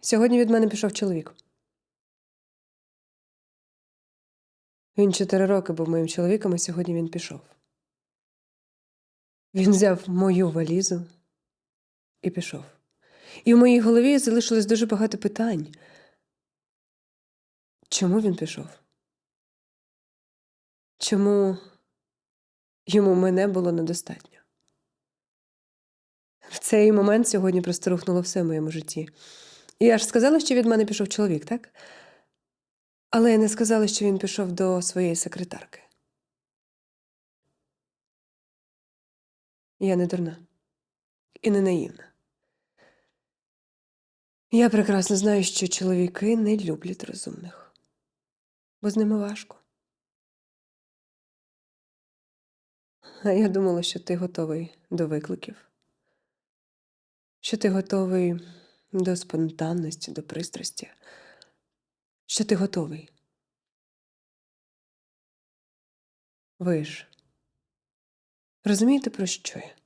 Сьогодні від мене пішов чоловік. Він чотири роки був моїм чоловіком, а сьогодні він пішов. Він взяв мою валізу і пішов. І в моїй голові залишилось дуже багато питань. Чому він пішов? Чому йому мене було недостатньо? В цей момент сьогодні просто рухнуло все в моєму житті. Я ж сказала, що від мене пішов чоловік, так? Але я не сказала, що він пішов до своєї секретарки. Я не дурна і не наївна. Я прекрасно знаю, що чоловіки не люблять розумних, бо з ними важко. А я думала, що ти готовий до викликів, що ти готовий до спонтанності, до пристрасті, що ти готовий. Ви ж розумієте, про що я?